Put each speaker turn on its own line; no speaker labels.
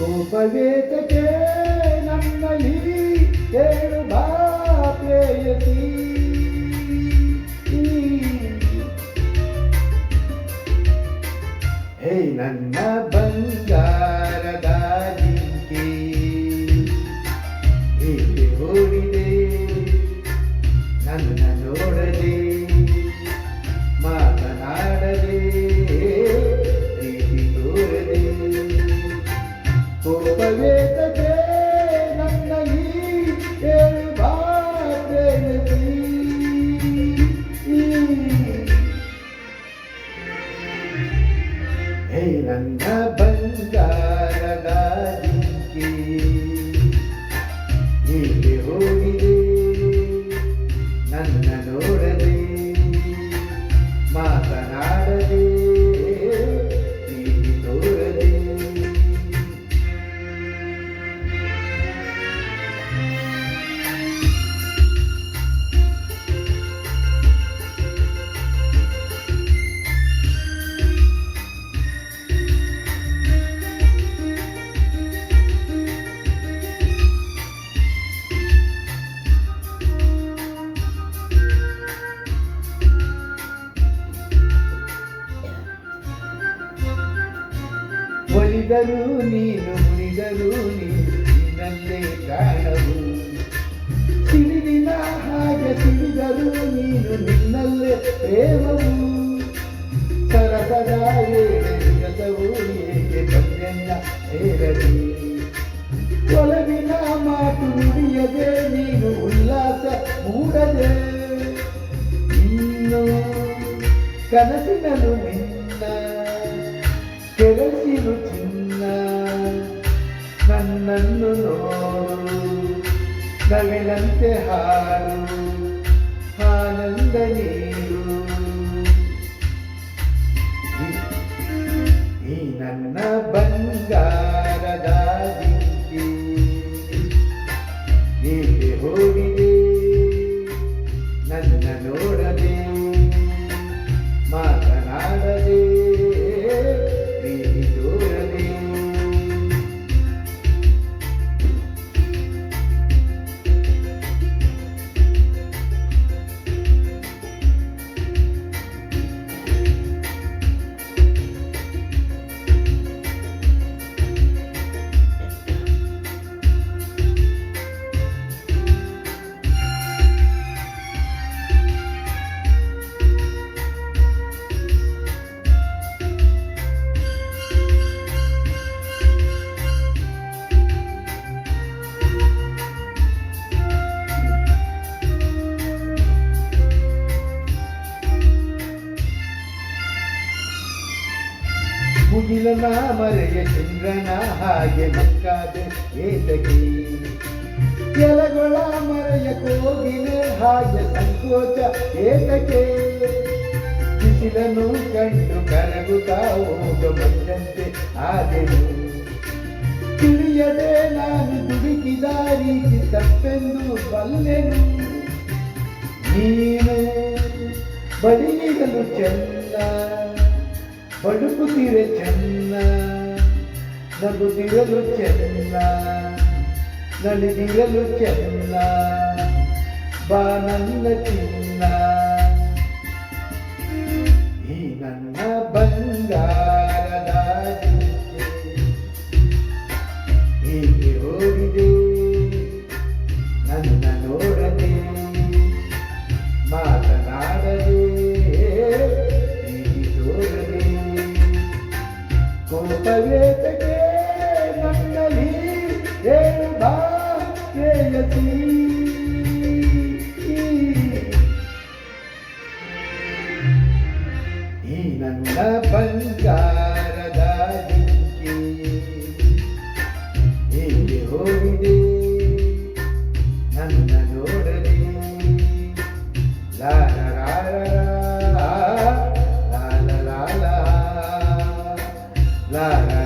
ಕೋಪವೇತಕ್ಕೆ ನನ್ನಲ್ಲಿ ಹೇಳು ಬಾ ಪ್ರೇಯಸಿ ಹೇ ನನ್ನ ಬಂಗಾರದ ಜಿಂಕೆ. ಹೇಗೆ ಓಡಿದೆ ಒಲಿದರು, ನೀನು ಮುನಿದರು ನೀನು ನಿನ್ನಲ್ಲೇ ಕಾಣವು ಸಿಡಿಲಿನ ಹಾಗೆ ಸಿಡಿದರು ನೀನು ನಿನ್ನಲ್ಲೇ ಪ್ರೇಮವು. ಸರಸದ ಏಳವು ಏಕೆ ಬಂದೆನ್ನ ಒಲವಿನ ಮಾತು ನುಡಿಯದೆ, ನೀನು ಉಲ್ಲಾಸ ಮೂಡದೆ. ಇನ್ನು ಕನಸಿನಲು Dani. ಮುಗಿಲನ ಮರೆಯ ಚಂದ್ರನ ಹಾಗೆ ಮಕ್ಕಾದೆ ಏತಕೆ ಎಲಗೊಳ ಮರೆಯ ಕೋಗಿನ ಹಾಗೆ ಸಂಕೋಚ ಏತಕೆ ಬಿಸಿಲನ್ನು ಕಂಡು ಕರಗುತ್ತಾ ಹೋಗ ಬಂದಂತೆ ಆದೆನು. ತಿಳಿಯದೆ ನಾನು ದುಡುಕಿದ ರೀತಿ ತಪ್ಪೆಂದು ಬಲ್ಲೆನು. ನೀನು ಬಡಿಲಿರಲು ಚೆನ್ನ ಬಡುಕುತ್ತಿರೆ ಚೆನ್ನ. ನಗುತ್ತಿರಲು ಚೆನ್ನ. ನಲಿದಿರಲು ಚೆನ್ನ. ಬಾ ನನ್ನ ಚಿನ್ನ ಕೋಪವೇತಕ್ಕೆ ನನ್ನಲ್ಲಿ ಬಾ ಪ್ರೇಯಸಿ ಈ ನನ್ನ ಬಂಗಾರದ la la